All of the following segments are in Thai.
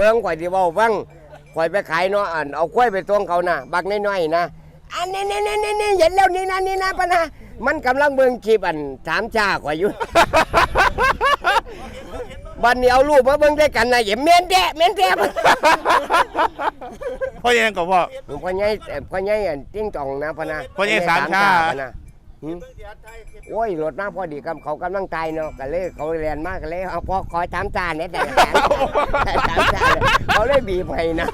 เบิ่งข่อยสิเว้าฟังข่อยไปขายเนาะอันเอากล้วยไปตวงเขาน่ะบักน้อยๆนะอันนี้นี่นี่นี่นี่เห็นแล้วนี่นะนี่นะปะนะมันกำลังเบิ่งคลิปอันถามชาข่อยอยู่ บัดนี้เอารูปมาเบิ่งด้วยกันนะอย่าเมียนแท้เมียนแท้พ่อยังก็พ่อพ่อใหญ่เอ่อพ่อใหญ่อันติ้งจ่องนะพะนะพ่อใหญ่สามชาพะนะ หึโอ้ยรถมาพอดีกับเขากำลังตายเนาะก็เลยเขาเรียนมากก็เลยเอาพอขอถามจานเนี่ยแต่แต่ถามจานเนี่ยเขาเลยบีบให้นะ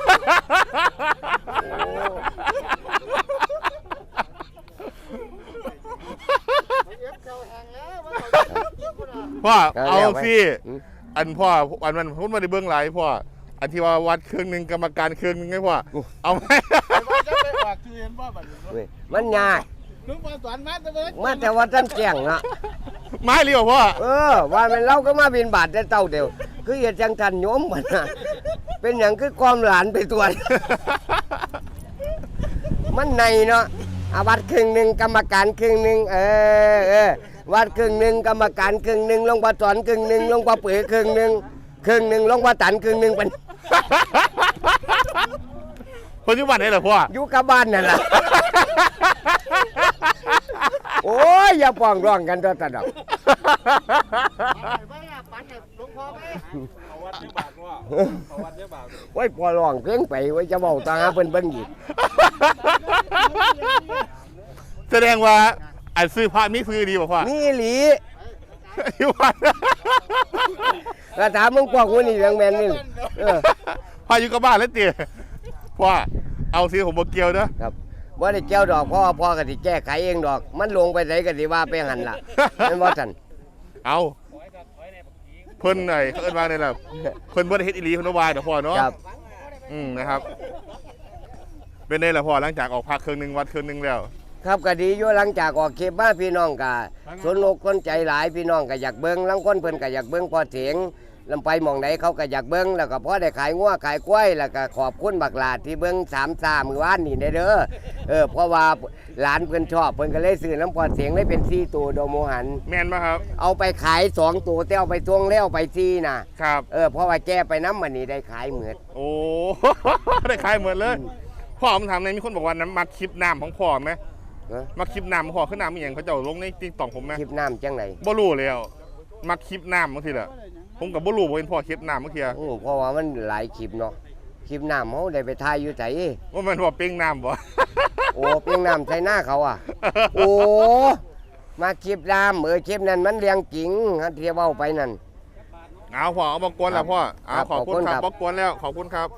พ่อเออเอาแล้วไปสิอืมอันพ่ออันมันพูดมาในเบื้องหลังพ่ออันที่ว่าวัดเครื่องหนึ่งกรรมการเครื่องหนึ่งไงพ่อเอาไหมว่าจะไปออกคือเห็นว่าบัดนี้เว้ยมันยาก ลุงมาสอนมาแต่เบิดมาแต่ว่าท่านเกี่ยงอะไม้เรียวพ่อเออ ว่ามันเราก็มาบินบาทแต่เต้าเดียว คืออย่าจังทันโยมมันนะเป็นอย่างคือความหลานไปตัว มันในเนาะอาวัดครึ่งหนึ่งกรรมการครึ่งหนึ่งเออเออวัดครึ่งหนึ่งกรรมการครึ่งหนึ่งหลวงพ่อสอนครึ่งหนึ่งหลวงพ่อเปื่อยครึ่งหนึ่งครึ่งหนึ่งหลวงพ่อตันครึ่งหนึ่งเป็นปัจจุบันนี่แหละพ่ออยู่กับบ้านนั่นแหละ โอ้ยอย่าป้องร้องกันตัวตะดอกไปอะปันเนี่ยหลวงพ่อไปเอาวัดเยอะบาทว่าเอาวัดเยอะบาทโอ้ยพอร้องเพลงไปไว้จะเบาตาหาเพิ่นเบิ่งอีกแสดงว่าอันซื้อพระมีซื้อดีป่ะพ่อนี่หลีอยู่วัดกระถามมึงกวางหัวนี่ยังแม่นนี่เออพ่ออยู่กับบ้านแล้วเตี๋ยพ่อเอาซื้อผมบเกียวเด้อครับ ว่าได้เจ้าดอกพ่อพ่อก็สิแก้ไขเองดอก มันลงไปไหนก็สิว่าไปหันล่ะแม่นบ่ทันเอาเพิ่นไหนเขาเอิ้นว่าไงล่ะเพิ่นบ่ได้เฮ็ดอีหลีเพิ่นว่าเด้อพ่อเนาะครับ อืมนะครับ เป็นได้ละพ่อหลังจากออกพักเครื่องหนึงวัดเครื่องหนึงแล้ว ครับก็ดีอยู่หลังจากออกคลิปมาพี่น้องก็สนอกคนใจหลายพี่น้องก็อยากเบิ่งลังคนเพิ่นก็อยากเบิ่งพอเถียง ลำไปหมองไหนเขาก็อยากเบิ่งแล้วก็พอได้ขายงัวขายกล้วยแล้วก็ขอบคุณบักหลาดที่เบิ่งสามสามมือวานนี่ได้เด้อเออเพราะว่าหลานเพิ่นชอบเพิ่นก็เลยซื้อน้ำพอเถียงเลยเป็นซี่ตัวโดโมหัน แม่นป่ะครับเอาไปขายสองตัวแต่เอาไปทวงแล้วไปซี่น่ะ ครับ เออเพราะว่าแกไปน้ำมันนี่ได้ขายเหมือนโอ้ ได้ขายเหมือนเลยพ่อผมถามในอยมีคนบอกว่าน้ำมาคลิปน้ำของพ่อไหมเออมาคลิปน้ำของพ่อขึ้นน้ำมีอย่างเขาเจะลงในติ๊กต็อกผมไหมคลิปน้ำจังไหนบ่รู้แล้วมาคลิปน้ำบางทีแหละ ผมกับบ่รู้ว่าเป็นพ่อคลิปน้ำบางทีโอ้เพราะว่ามันหลายคลิปเนาะคลิปน้ำเขาได้ไปถ่ายอยู่ไสว่ามันว่าเป้งน้ำบ่ โอ้เพียงน้ำใส่หน้าเขาอะ โอ้มาคลิปน้ำเออคลิปนั้นมันเรียงจริงฮันเทียเว้าไปนั่น เอาพ่อเอามากวนแล้วพ่อเอาครับขอบคุณขอบคุณคครัรับ บมากวนแล้วขอบคุณครับ